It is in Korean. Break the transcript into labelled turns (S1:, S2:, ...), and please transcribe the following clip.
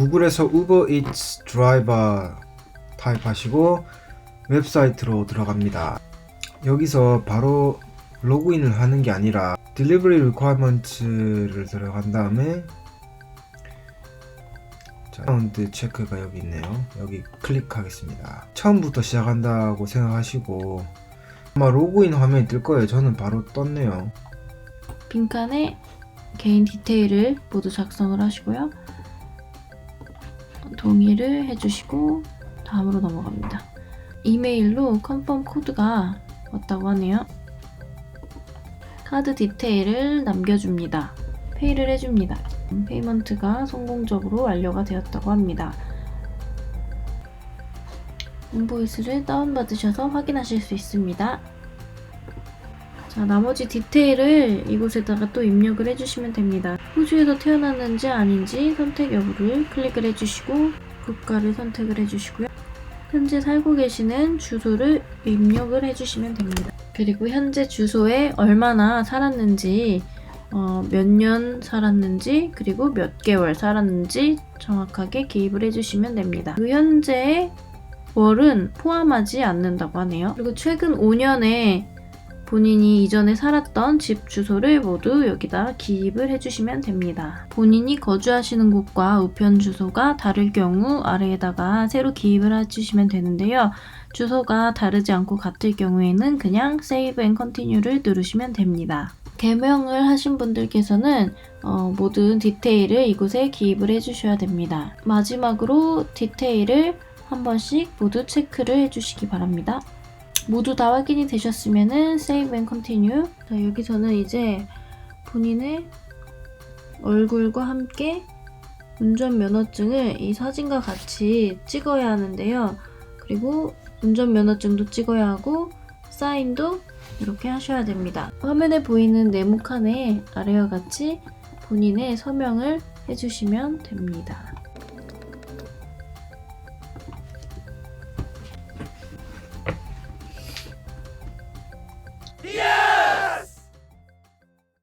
S1: 구글에서 우버 이츠 드라이버 타입하시고 웹사이트로 들어갑니다. 여기서 바로 로그인을 하는 게 아니라 딜리버리 리퀘어먼트를 들어간 다음에 자, 어카운트 체크가 여기 있네요. 여기 클릭하겠습니다. 처음부터 시작한다고 생각하시고 아마 로그인 화면이 뜰 거예요. 저는 바로 떴네요.
S2: 빈칸에 개인 디테일을 모두 작성을 하시고요. 동의를 해주시고 다음으로 넘어갑니다. 이메일로 컨펌 코드가 왔다고 하네요. 카드 디테일을 남겨줍니다. 페이를 해줍니다. 페이먼트가 성공적으로 완료가 되었다고 합니다. 인보이스를 다운받으셔서 확인하실 수 있습니다. 자, 나머지 디테일을 이곳에다가 또 입력을 해주시면 됩니다. 호주에서 태어났는지 아닌지 선택 여부를 클릭을 해주시고 국가를 선택을 해주시고요. 현재 살고 계시는 주소를 입력을 해주시면 됩니다. 그리고 현재 주소에 얼마나 살았는지, 어, 몇 년 살았는지, 그리고 몇 개월 살았는지 정확하게 기입을 해주시면 됩니다. 그 현재의 월은 포함하지 않는다고 하네요. 그리고 최근 5년에 본인이 이전에 살았던 집 주소를 모두 여기다 기입을 해주시면 됩니다. 본인이 거주하시는 곳과 우편 주소가 다를 경우 아래에다가 새로 기입을 해주시면 되는데요. 주소가 다르지 않고 같을 경우에는 그냥 Save and Continue를 누르시면 됩니다. 개명을 하신 분들께서는 어, 모든 디테일을 이곳에 기입을 해주셔야 됩니다. 마지막으로 디테일을 한 번씩 모두 체크를 해주시기 바랍니다. 모두 다 확인이 되셨으면은 Save and Continue. 자, 여기서는 이제 본인의 얼굴과 함께 운전면허증을 이 사진과 같이 찍어야 하는데요. 그리고 운전면허증도 찍어야 하고 사인도 이렇게 하셔야 됩니다. 화면에 보이는 네모 칸에 아래와 같이 본인의 서명을 해주시면 됩니다.